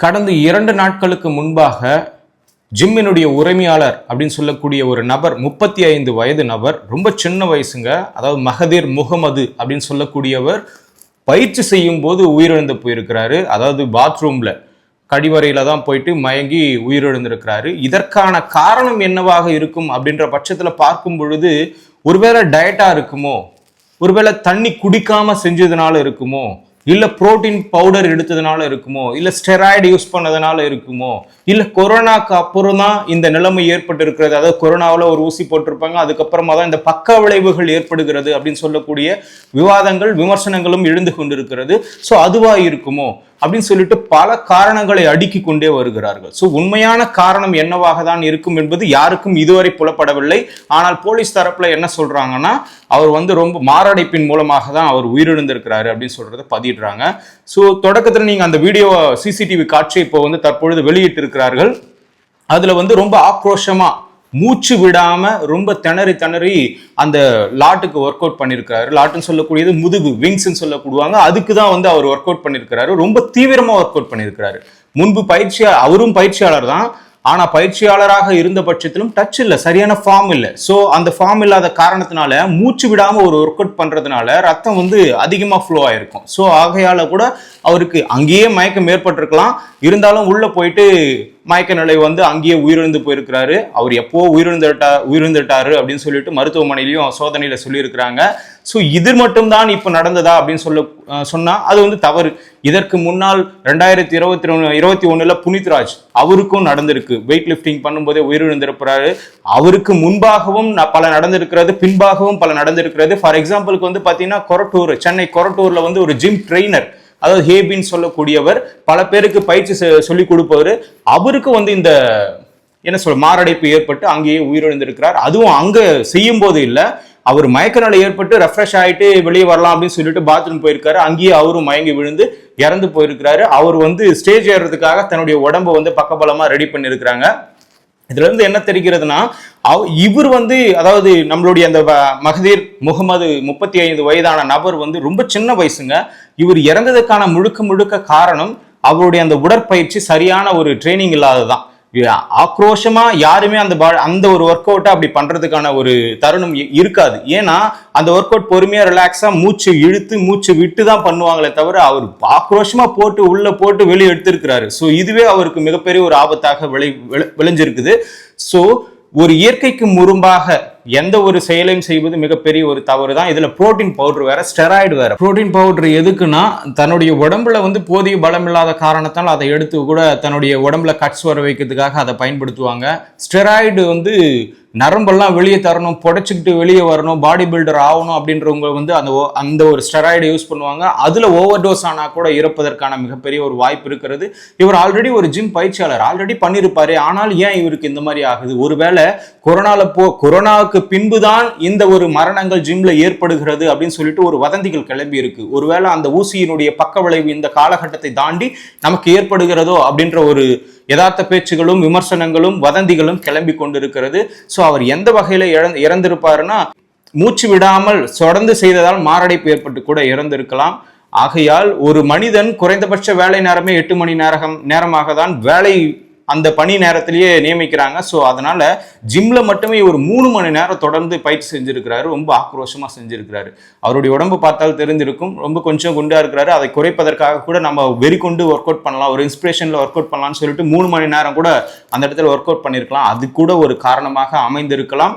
கடந்த இரண்டு நாட்களுக்கு முன்பாக ஜிம்மினுடைய உரிமையாளர் அப்படின்னு சொல்லக்கூடிய ஒரு நபர் முப்பத்தி ஐந்து வயது நபர் ரொம்ப சின்ன வயசுங்க அதாவது மகதீர் முகமது அப்படின்னு சொல்லக்கூடியவர் பயிற்சி செய்யும் போது உயிரிழந்து போயிருக்கிறாரு. அதாவது பாத்ரூம்ல கழிவறையில தான் போயிட்டு மயங்கி உயிரிழந்திருக்கிறாரு. இதற்கான காரணம் என்னவாக இருக்கும் அப்படின்ற பட்சத்தில் பார்க்கும் பொழுது ஒருவேளை டயட்டா இருக்குமோ? ஒருவேளை தண்ணி குடிக்காம செஞ்சதுனால இருக்குமோ? இல்லை புரோட்டீன் பவுடர் எடுத்ததுனால இருக்குமோ? இல்லை ஸ்டெராய்டு யூஸ் பண்ணதுனால இருக்குமோ? இல்லை கொரோனாக்கு அப்புறம் தான் இந்த நிலைமை ஏற்பட்டு இருக்கிறது அதாவது கொரோனாவில் ஒரு ஊசி போட்டிருப்பாங்க அதுக்கப்புறமா தான் இந்த பக்க விளைவுகள் ஏற்படுகிறது அப்படின்னு சொல்லக்கூடிய விவாதங்கள் விமர்சனங்களும் எழுந்து கொண்டிருக்கிறது. ஸோ அதுவாக இருக்குமோ? அப்படின்னு சொல்லிட்டு பல காரணங்களை அடுக்கி கொண்டே வருகிறார்கள். ஸோ உண்மையான காரணம் என்னவாக தான் இருக்கும் என்பது யாருக்கும் இதுவரை புலப்படவில்லை. ஆனால் போலீஸ் தரப்புல என்ன சொல்றாங்கன்னா அவர் வந்து ரொம்ப மாரடைப்பின் மூலமாக தான் அவர் உயிரிழந்திருக்கிறாரு அப்படின்னு சொல்றத பதிடுறாங்க ஸோ தொடக்கத்தில் நீங்க அந்த வீடியோ சிசிடிவி காட்சி இப்போ வந்து தற்பொழுது வெளியிட்டிருக்கிறார்கள். அதுல வந்து ரொம்ப ஆக்ரோஷமா மூச்சு விடாம ரொம்ப திணறி திணறி அந்த லாட்டுக்கு ஒர்க் அவுட் பண்ணியிருக்காரு லாட்டுன்னு சொல்லக்கூடியது முதுகு விங்ஸ்ன்னு சொல்லக்கூடுவாங்க அதுக்கு தான் வந்து அவர் ஒர்க் அவுட் பண்ணியிருக்கிறாரு ரொம்ப தீவிரமா ஒர்க் அவுட் பண்ணியிருக்கிறாரு முன்பு பயிற்சியா அவரும் பயிற்சியாளர் தான். ஆனா பயிற்சியாளராக இருந்த பட்சத்திலும் டச் இல்லை சரியான ஃபார்ம் இல்லை. ஸோ அந்த ஃபார்ம் இல்லாத காரணத்தினால மூச்சு விடாம ஒரு ஒர்க் அவுட் பண்றதுனால ரத்தம் வந்து அதிகமா ஃப்ளோ ஆயிருக்கும். ஸோ ஆகையால கூட அவருக்கு அங்கேயே மயக்கம் ஏற்பட்டிருக்கலாம். இருந்தாலும் உள்ள போயிட்டு மயக்க நிலை வந்து அங்கேயே உயிரிழந்து போயிருக்கிறாரு. அவர் எப்போ உயிரிழந்துட்டா உயிரிழந்துட்டாரு அப்படின்னு சொல்லிட்டு மருத்துவமனையிலையும் சோதனையில சொல்லியிருக்கிறாங்க. ஸோ இது மட்டும்தான் இப்போ நடந்ததா அப்படின்னு சொல்ல சொன்னால் சொன்னா அது வந்து தவறு. இதற்கு முன்னால் ரெண்டாயிரத்தி இருபத்தி ஒன்று இருபத்தி ஒண்ணுல புனித்ராஜ் அவருக்கும் நடந்திருக்கு. வெயிட் லிஃப்டிங் பண்ணும்போதே உயிரிழந்திருக்கிறாரு. அவருக்கு முன்பாகவும் பல நடந்திருக்கிறது பின்பாகவும் பல நடந்திருக்கிறது. ஃபார் எக்ஸாம்பிளுக்கு வந்து பார்த்தீங்கன்னா கொரட்டூர் சென்னை கொரட்டூர்ல வந்து ஒரு ஜிம் ட்ரெயினர் அதாவது ஹேபின்னு சொல்லக்கூடியவர் பல பேருக்கு பயிற்சி செ- சொல்லிக் கொடுப்பவர். அவருக்கு வந்து இந்த என்ன சொல்ல மாரடைப்பு ஏற்பட்டு அங்கேயே உயிரிழந்திருக்கிறார். அதுவும் அங்க செய்யும் போது இல்லை. அவர் மயக்க நிலை ஏற்பட்டு ரெஃப்ரெஷ் ஆகிட்டு வெளியே வரலாம் அப்படின்னு சொல்லிட்டு பாத்ரூம் போயிருக்காரு. அங்கேயே அவரும் மயங்கி விழுந்து இறந்து போயிருக்கிறாரு. அவர் வந்து ஸ்டேஜ் ஏறுறதுக்காக தன்னுடைய உடம்ப வந்து பக்கபலமாக ரெடி பண்ணியிருக்கிறாங்க இதுல இருந்து என்ன தெரிகிறதுனா அவ- இவர் வந்து அதாவது நம்மளுடைய அந்த வ- மகதீர் முகமது முப்பத்தி ஐந்து வயதான நபர் வந்து ரொம்ப சின்ன வயசுங்க. இவர் இறந்ததுக்கான முழுக்க முழுக்க காரணம் அவருடைய அந்த உடற்பயிற்சி சரியான ஒரு ட்ரைனிங் இல்லாததான் ஆக்ரோஷமா யாருமே அந்த பா- அந்த ஒரு ஒர்க் அவுட்டை அப்படி பண்றதுக்கான ஒரு தருணம் இருக்காது. ஏன்னா அந்த ஒர்க் அவுட் பொறுமையா ரிலாக்ஸா மூச்சு இழுத்து மூச்சு விட்டு தான் பண்ணுவாங்களே தவிர அவர் ஆக்ரோஷமா போட்டு உள்ள போட்டு வெளியே எடுத்திருக்கிறாரு. ஸோ இதுவே அவருக்கு மிகப்பெரிய ஒரு ஆபத்தாக விளை விளை- விளைஞ்சிருக்குது. ஸோ ஒரு இயற்கைக்கு முரும்பாக எந்த ஒரு செயலையும் செய்வது மிகப்பெரிய ஒரு தவறு தான் இதுல புரோட்டீன் பவுடர் வேற ஸ்டெராய்டு வேற. புரோட்டீன் பவுடர் எதுக்குன்னா தன்னுடைய உடம்புல வந்து போதிய பலம் இல்லாத காரணத்தால் அதை எடுத்து கூட தன்னுடைய உடம்புல கட்ஸ் வர வைக்கிறதுக்காக அதை பயன்படுத்துவாங்க. ஸ்டெராய்டு வந்து நரம்பெல்லாம் வெளியே தரணும் புடைச்சிக்கிட்டு வெளியே வரணும் பாடி பில்டர் ஆகணும் அப்படின்றவங்க வந்து அந்த ஓ- அந்த ஒரு ஸ்டெராய்டு யூஸ் பண்ணுவாங்க. அதில் ஓவர் டோஸ் ஆனால் கூட இறப்பதற்கான மிகப்பெரிய ஒரு வாய்ப்பு இருக்கிறது. இவர் ஆல்ரெடி ஒரு ஜிம் பயிற்சியாளர் ஆல்ரெடி பண்ணியிருப்பாரு. ஆனால் ஏன் இவருக்கு இந்த மாதிரி ஆகுது? ஒருவேளை கொரோனால போ கொரோனாவுக்கு பின்பு தான் இந்த ஒரு மரணங்கள் ஜிம்ல ஏற்படுகிறது அப்படின்னு சொல்லிட்டு ஒரு வதந்திகள் கிளம்பி இருக்கு. ஒருவேளை அந்த ஊசியினுடைய பக்க விளைவு இந்த காலகட்டத்தை தாண்டி நமக்கு ஏற்படுகிறதோ அப்படின்ற ஒரு யதார்த்த பேச்சுகளும் விமர்சனங்களும் வதந்திகளும் கிளம்பி கொண்டிருக்கிறது. ஸோ அவர் எந்த வகையில் இழந்து இறந்திருப்பாருன்னா மூச்சு விடாமல் தொடர்ந்து செய்ததால் மாரடைப்பு ஏற்பட்டு கூட இறந்திருக்கலாம். ஆகையால் ஒரு மனிதன் குறைந்தபட்ச வேலை நேரமே எட்டு மணி நேரம் நேரமாக தான் வேலை அந்த பணி நேரத்திலேயே நியமிக்கிறாங்க. ஸோ அதனால ஜிம்ல மட்டுமே ஒரு மூணு மணி நேரம் தொடர்ந்து பயிற்சி செஞ்சிருக்கிறாரு. ரொம்ப ஆக்ரோஷமா செஞ்சிருக்கிறாரு. அவருடைய உடம்பு பார்த்தால் தெரிஞ்சிருக்கும் ரொம்ப கொஞ்சம் குண்டா இருக்கிறாரு. அதை குறைப்பதற்காக கூட நம்ம வெறி கொண்டு ஒர்க் அவுட் பண்ணலாம். ஒரு இன்ஸ்பிரேஷன்ல ஒர்க் அவுட் பண்ணலாம்னு சொல்லிட்டு மூணு மணி நேரம் கூட அந்த இடத்துல ஒர்க் அவுட் பண்ணியிருக்கலாம் அது கூட ஒரு காரணமாக அமைந்திருக்கலாம்.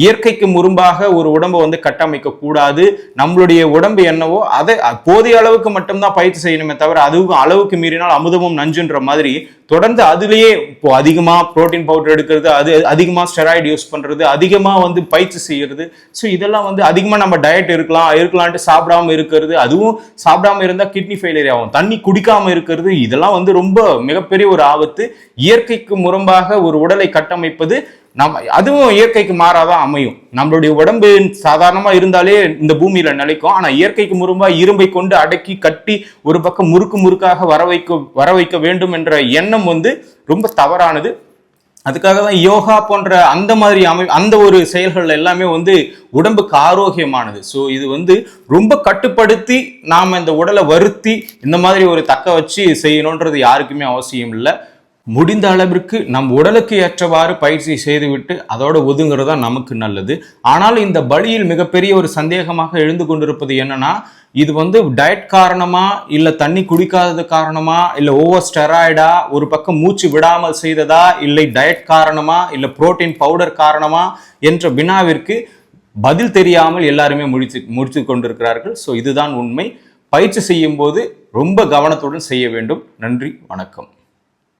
இயற்கைக்கு முரும்பாக ஒரு உடம்பை வந்து கட்டமைக்க கூடாது. நம்மளுடைய உடம்பு என்னவோ அதை போதிய அளவுக்கு மட்டும்தான் பயிற்சி செய்யணுமே தவிர அதுவும் அளவுக்கு மீறினால் அமுதமும் நஞ்சுன்ற மாதிரி தொடர்ந்து அதுலேயே இப்போ அதிகமாக புரோட்டீன் பவுடர் எடுக்கிறது அது அதிகமாக ஸ்டெராய்டு யூஸ் பண்ணுறது அதிகமாக வந்து பயிற்சி செய்யறது. ஸோ இதெல்லாம் வந்து அதிகமாக நம்ம டயட் இருக்கலாம் இருக்கலான்ட்டு சாப்பிடாம இருக்கிறது அதுவும் சாப்பிடாம இருந்தால் கிட்னி ஃபெயிலியர் ஆகும். தண்ணி குடிக்காமல் இருக்கிறது இதெல்லாம் வந்து ரொம்ப மிகப்பெரிய ஒரு ஆபத்து. இயற்கைக்கு முரம்பாக ஒரு உடலை கட்டமைப்பது நம்ம அதுவும் இயற்கைக்கு மாறாதான் அமையும். நம்மளுடைய உடம்பு சாதாரணமா இருந்தாலே இந்த பூமியில நிலைக்கும். ஆனா இயற்கைக்கு முரும்பா இரும்பை கொண்டு அடக்கி கட்டி ஒரு பக்கம் முறுக்கு முறுக்காக வர வைக்க வர வைக்க வேண்டும் என்ற எண்ணம் வந்து ரொம்ப தவறானது. அதுக்காக தான் யோகா போன்ற அந்த மாதிரி அமை அந்த ஒரு செயல்கள் எல்லாமே வந்து உடம்புக்கு ஆரோக்கியமானது. ஸோ இது வந்து ரொம்ப கட்டுப்படுத்தி நாம் இந்த உடலை வருத்தி இந்த மாதிரி ஒரு தக்க வச்சு செய்யணுன்றது யாருக்குமே அவசியம் இல்லை. முடிந்த அளவிற்கு நம் உடலுக்கு ஏற்றவாறு பயிற்சி செய்துவிட்டு அதோடு ஒதுங்குறது தான் நமக்கு நல்லது. ஆனால் இந்த பலியில் மிகப்பெரிய ஒரு சந்தேகமாக எழுந்து கொண்டிருப்பது என்னன்னா இது வந்து டயட் காரணமா இல்ல தண்ணி குடிக்காதது காரணமா இல்ல ஓவர் ஸ்டெராய்டா ஒரு பக்கம் மூச்சு விடாமல் செய்ததா இல்லை டயட் காரணமா இல்ல புரோட்டீன் பவுடர் காரணமா என்ற வினாவிற்கு பதில் தெரியாமல் எல்லாருமே முடித்து முடித்து கொண்டிருக்கிறார்கள். ஸோ இதுதான் உண்மை. பயிற்சி செய்யும் போது ரொம்ப கவனத்துடன் செய்ய வேண்டும். நன்றி வணக்கம்.